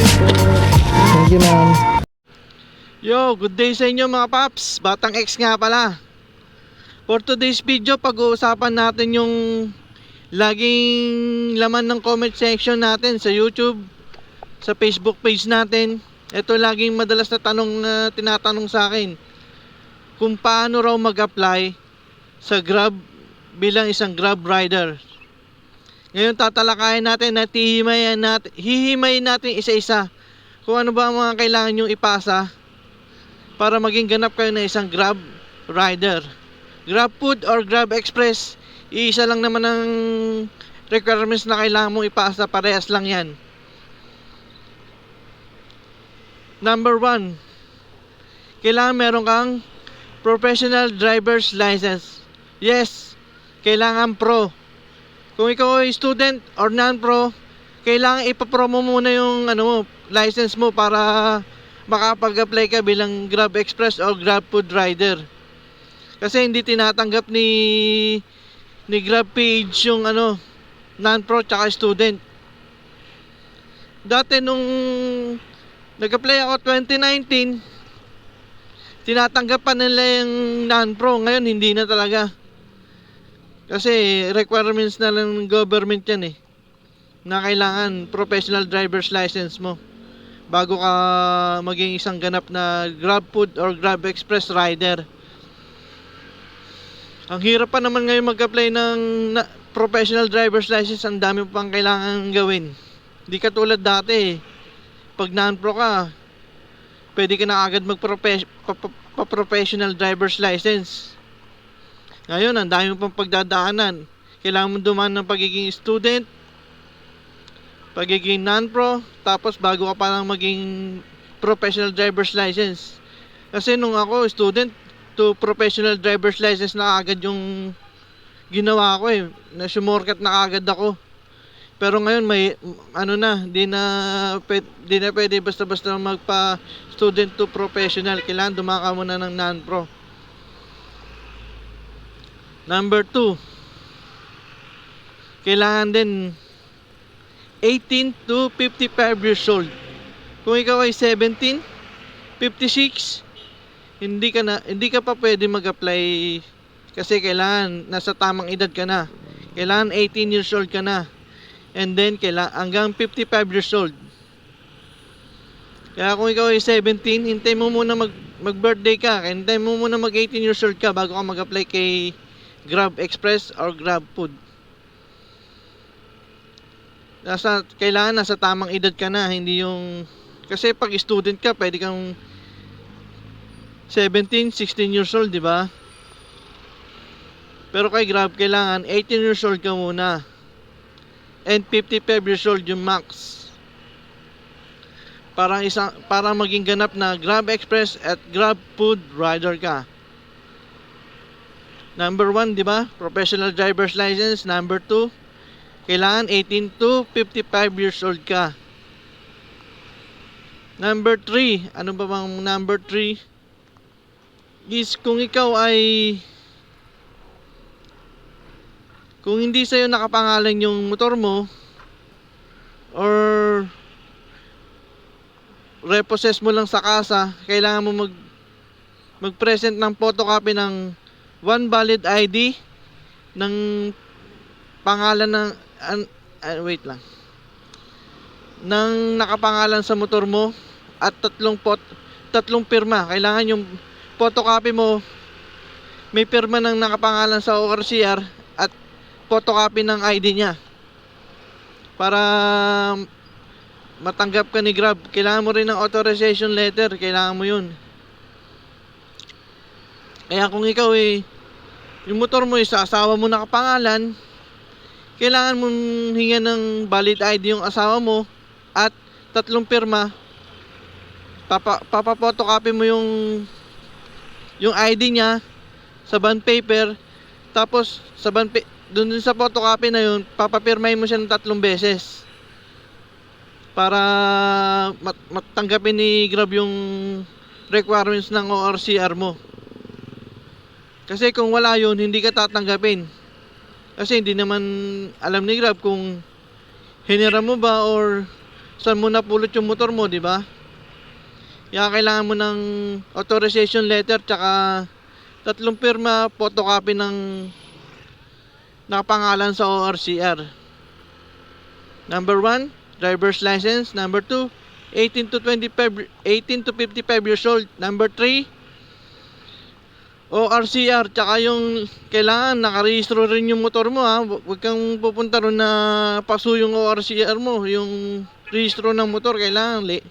Thank you, ma'am. Yo, good day sa inyo mga paps. Batang X nga pala. For today's video, pag-uusapan natin yung laging laman ng comment section natin sa YouTube, sa Facebook page natin. Ito laging madalas na tanong na tinatanong sa akin. Kung paano raw mag-apply sa Grab bilang isang Grab rider. Ngayon tatalakayin natin at hihimayin natin, hihimayin natin isa-isa kung ano ba ang mga kailangan yung ipasa para maging ganap kayo na isang Grab rider. Grab Food or Grab Express, iisa lang naman ang requirements na kailangan mong ipasa, parehas lang yan. Number one, kailangan meron kang professional driver's license. Yes, kailangan pro. Kung ikaw ay student or non-pro, kailangan ipapromo muna yung ano mo, license mo para makapag-apply ka bilang Grab Express o Grab Food Rider. Kasi hindi tinatanggap ni ni Grab page yung ano non-pro tsaka student. Dati nung nag-apply ako 2019, tinatanggap pa nila yung non-pro. Ngayon hindi na talaga. Kasi requirements na lang ng government yan eh. Na kailangan professional driver's license mo bago ka maging isang ganap na Grab Food or Grab Express rider. Ang hirap pa naman ngayon mag-apply ng na- professional driver's license, ang dami pa pang kailangan gawin. Hindi katulad dati eh. Pag non-pro ka, pwede ka na agad mag-professional driver's license. Ngayon, ang dami pang pagdadaanan. Kailangan mo dumaan ng pagiging student, pagiging non-pro, tapos bago ka pa lang maging professional driver's license. Kasi nung ako, student to professional driver's license na agad yung ginawa ko eh. Na sumorkat na agad ako. Pero ngayon may ano na, di na di na pwede basta-basta magpa student to professional. Kailangan dumaan ka muna ng non-pro. Number 2. Kailangan din 18 to 55 years old. Kung ikaw ay 17, 56, hindi ka na hindi ka pa pwede mag-apply kasi kailangan nasa tamang edad ka na. Kailangan 18 years old ka na. And then kailangan hanggang 55 years old. Kaya kung ikaw ay 17, hintay mo muna mag mag-birthday ka. Hintay mo muna mag 18 years old ka bago ka mag-apply kay Grab Express or Grab Food. Nasa kailangan nasa tamang edad ka na, hindi yung kasi pag student ka, pwede kang 17, 16 years old, di ba? Pero kay Grab, kailangan 18 years old ka muna. And 55 years old yung max. Para isang para maging ganap na Grab Express at Grab Food rider ka. Number 1, di ba? Professional driver's license. Number 2, kailangan 18 to 55 years old ka. Number 3, ano ba bang number 3? Is kung ikaw ay kung hindi sa'yo nakapangalan yung motor mo or repossess mo lang sa kasa, kailangan mo mag mag-present ng photocopy ng one valid ID ng pangalan ng an, ah, wait lang. Ng nakapangalan sa motor mo at tatlong pot tatlong pirma. Kailangan yung photocopy mo. May pirma ng nakapangalan sa ORCR at photocopy ng ID niya. Para matanggap ka ni Grab kailangan mo rin ng authorization letter. Kailangan mo yun kaya kung ikaw eh yung motor mo is sa asawa mo nakapangalan kailangan mong hingan ng valid ID yung asawa mo at tatlong pirma papa, papapotocopy mo yung yung ID niya sa bond paper tapos sa bond din sa photocopy na yun papapirmay mo siya ng tatlong beses para mat matanggapin ni Grab yung requirements ng ORCR mo kasi kung wala yun hindi ka tatanggapin kasi hindi naman alam ni Grab kung hinira mo ba or saan mo napulot yung motor mo, di ba? Kaya kailangan mo ng authorization letter tsaka tatlong pirma, photocopy ng nakapangalan sa ORCR. Number 1, driver's license. Number 2, 18 to 25 18 to 55 years old. Number 3, ORCR tsaka yung kailangan nakarehistro rin yung motor mo ha. Hu- Huwag kang pupunta ron na paso yung ORCR mo, yung rehistro ng motor kailangan li-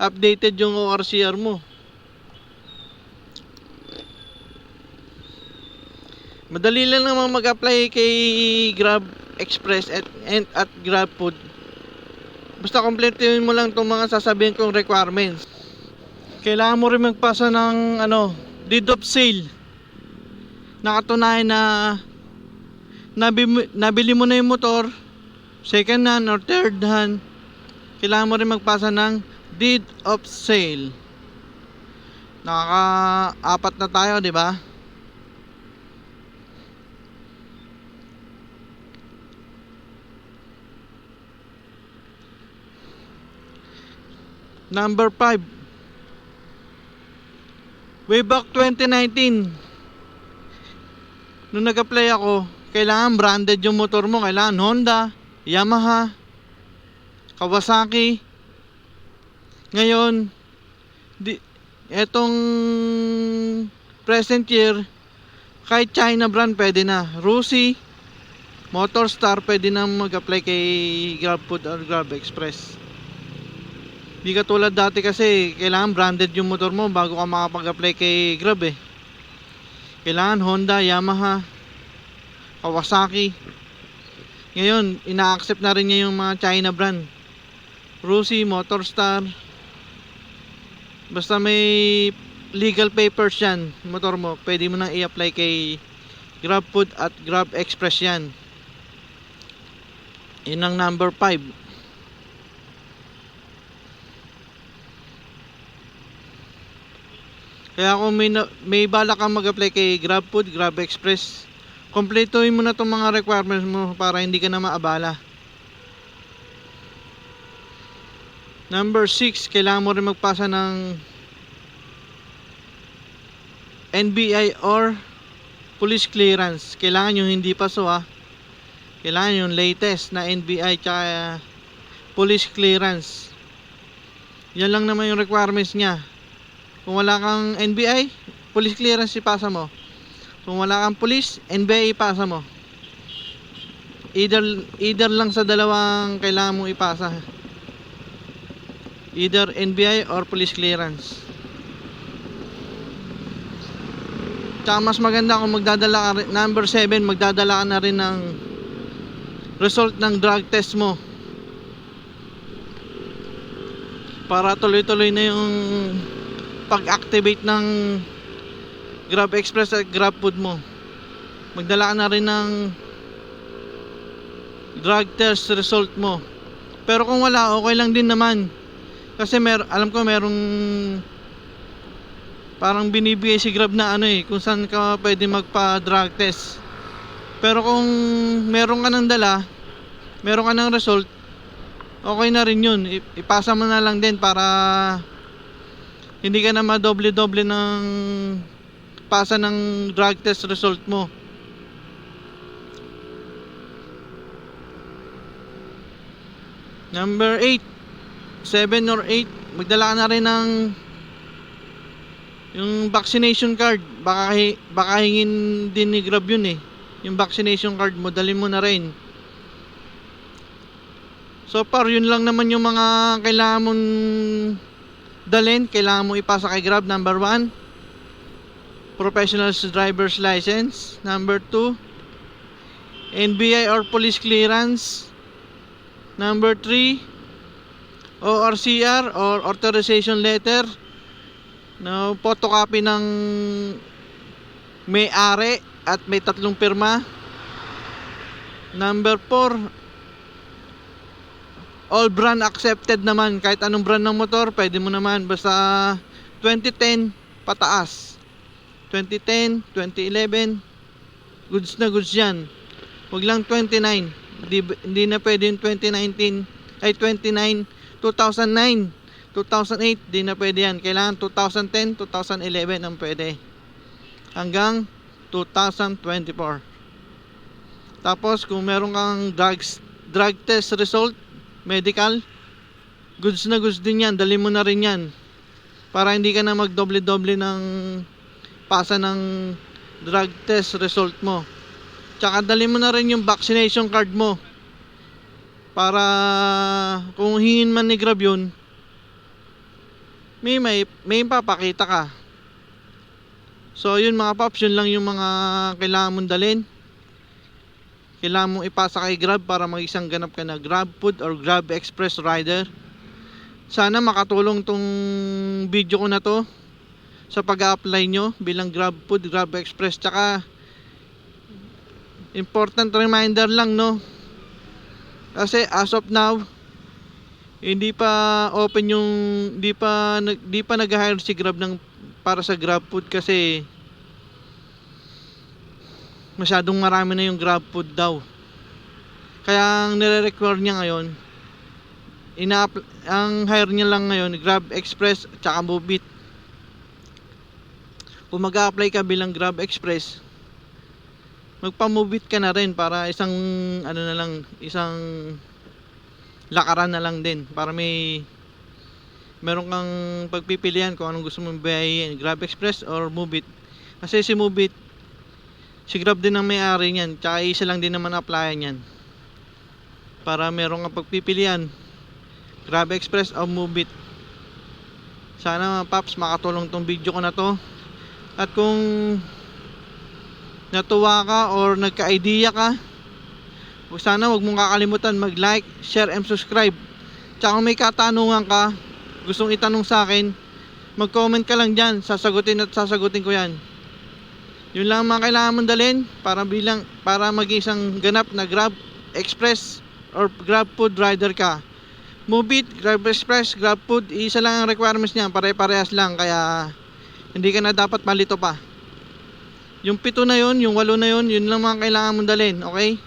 updated yung ORCR mo. Madali lang naman mag-apply kay Grab Express at, and at Grab Food. Basta kompletuhin mo lang itong mga sasabihin kong requirements. Kailangan mo rin magpasa ng ano, deed of sale. Nakatunayan na nabi, nabili mo na yung motor, second hand or third hand. Kailangan mo rin magpasa ng deed of sale. Nakaka-apat na tayo, di ba? Number 5. Way back 2019, nung nag-apply ako, kailangan branded yung motor mo. Kailangan Honda, Yamaha, Kawasaki. Ngayon, di, etong present year, kahit China brand pwede na. Rusi, Motorstar pwede na mag-apply kay GrabFood or Grab Express. Di katulad dati kasi kailangan branded yung motor mo bago ka makapag-apply kay Grab eh. Kailangan Honda, Yamaha, Kawasaki. Ngayon, ina-accept na rin niya yung mga China brand. Rusi, Motorstar. Basta may legal papers yan, motor mo, pwede mo nang i-apply kay GrabFood at Grab Express yan. Yun ang number 5. Kaya kung may, may bala kang mag-apply kay GrabFood, Grab Express, kompletuhin mo na itong mga requirements mo para hindi ka na maabala. Number 6, kailangan mo rin magpasa ng NBI or police clearance. Kailangan yung hindi pa so ha. Kailangan yung latest na NBI tsaka police clearance. Yan lang naman yung requirements niya. Kung wala kang NBI, police clearance ipasa mo. Kung wala kang police, NBI ipasa mo. Either either lang sa dalawang kailangan mong ipasa. Either NBI or police clearance. Tsaka mas maganda kung magdadala ka rin, number 7, magdadala ka na rin ng result ng drug test mo. Para tuloy-tuloy na yung pag-activate ng Grab Express at Grab Food mo. Magdala ka na rin ng drug test result mo. Pero kung wala, okay lang din naman. Kasi mer alam ko merong parang binibigay si Grab na ano eh, kung saan ka pwede magpa drug test. Pero kung meron ka ng dala, meron ka ng result, okay na rin yun. Ipasa mo na lang din para hindi ka na madoble-doble ng pasa ng drug test result mo. Number 8, 7 or 8, magdala ka na rin ng yung vaccination card. Baka, baka hingin din ni Grab yun eh. Yung vaccination card mo, dalhin mo na rin. So far, yun lang naman yung mga kailangan mong dalhin. Kailangan mo ipasa kay Grab. Number 1, professional driver's license. Number 2, NBI or police clearance. Number 3, ORCR or authorization letter. No, photocopy ng may-ari at may tatlong pirma. Number 4, all brand accepted naman. Kahit anong brand ng motor, pwede mo naman. Basta 2010 pataas. 2010, 2011, goods na goods yan. Huwag lang 29. Hindi, hindi na pwede yung 2019, ay 29, 2009, 2008, di na pwede yan. Kailangan 2010, 2011 ang pwede. Hanggang 2024. Tapos kung meron kang drugs, drug test result, medical, goods na goods din yan. Dali mo na rin yan. Para hindi ka na magdoble-doble ng pasa ng drug test result mo. Tsaka dali mo na rin yung vaccination card mo. Para kung hingin man ni Grab yun, may, may, may papakita ka. So yun mga paps, yun lang yung mga kailangan mong dalhin. Kailangan mong ipasa kay Grab para mag-isang ganap ka na Grab Food or Grab Express rider. Sana makatulong tong video ko na to sa pag-apply nyo bilang Grab Food, Grab Express. Tsaka important reminder lang no. Kasi as of now, hindi pa open yung hindi pa hindi pa nag-hire si Grab ng para sa Grab Food kasi masyadong marami na yung Grab Food daw. Kaya ang nire-require niya ngayon ina ang hire niya lang ngayon Grab Express tsaka Mobit. Kung mag-apply ka bilang Grab Express, magpa-Mobit ka na rin para isang ano na lang, isang lakaran na lang din para may meron kang pagpipilian kung anong gusto mong biyahin, Grab Express or Mobit. Kasi si Mobit, si Grab din ang may-ari niyan, tsaka isa lang din naman applyan niyan. Para meron kang pagpipilian, Grab Express o Mobit. Sana mga paps makatulong tong video ko na to. At kung natuwa ka or nagka-idea ka, Huwag sana wag mong kakalimutan mag-like, share, and subscribe. Tsaka kung may katanungan ka, gustong itanong sa akin, mag-comment ka lang dyan. Sasagutin at sasagutin ko yan. Yun lang ang mga kailangan mong dalhin para bilang para maging isang ganap na Grab Express or Grab Food rider ka. Mobit, Grab Express, Grab Food, isa lang ang requirements niya, pare-parehas lang kaya hindi ka na dapat malito pa. Yung pito na yun, yung walo na yun, yun lang mga kailangan mong dalhin, okay?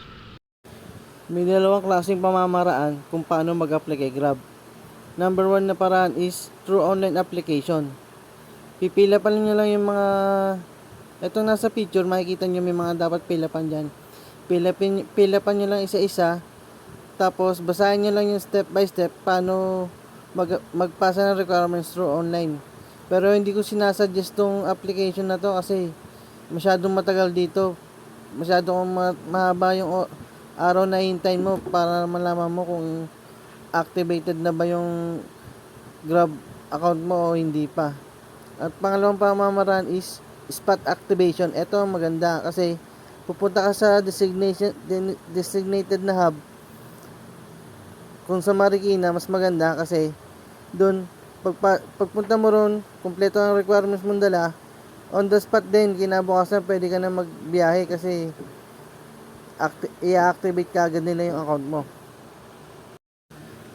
May dalawang klaseng pamamaraan kung paano mag-apply kay Grab. Number one na paraan is through online application. Pipila pa niyo lang yung mga Itong nasa picture, makikita nyo may mga dapat pilapan dyan. Pilapin, pilapan nyo lang isa-isa. Tapos, basahin nyo lang yung step by step paano mag, magpasa ng requirements through online. Pero hindi ko sinasuggest tong application na to kasi masyadong matagal dito. Masyadong ma- mahaba yung araw na hintayin mo para malaman mo kung activated na ba yung Grab account mo o hindi pa. At pangalawang pamamaraan is spot activation. Ito maganda kasi pupunta ka sa designation designated na hub. Kung sa Marikina, mas maganda kasi doon pagpa, pagpunta mo ron, kumpleto ang requirements mong dala, on the spot din, kinabukasan pwede ka na magbiyahe kasi acti- i-activate ka agad nila yung account mo.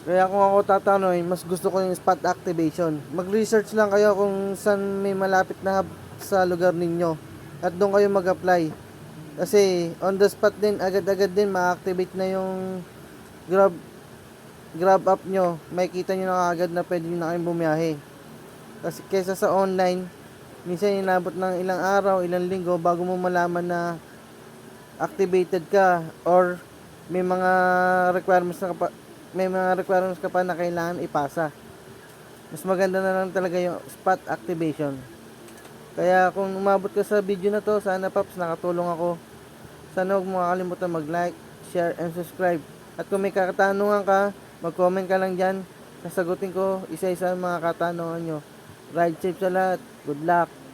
Kaya kung ako tatanungin, mas gusto ko yung spot activation. Mag-research lang kayo kung saan may malapit na hub sa lugar ninyo. At doon kayo mag-apply. Kasi on the spot din, agad-agad din ma-activate na yung Grab Grab app nyo. Makikita nyo na agad na pwede nyo na kayong bumiyahe. Kasi kesa sa online, minsan inabot ng ilang araw, ilang linggo bago mo malaman na activated ka or may mga requirements na pa, may mga requirements ka pa na kailangan ipasa. Mas maganda na lang talaga yung spot activation. Kaya kung umabot ka sa video na to, sana paps nakatulong ako. Sana huwag mo mag-like, share, and subscribe. At kung may katanungan ka, mag-comment ka lang dyan. Sasagutin ko isa-isa ang mga katanungan nyo. Ride safe sa lahat. Good luck.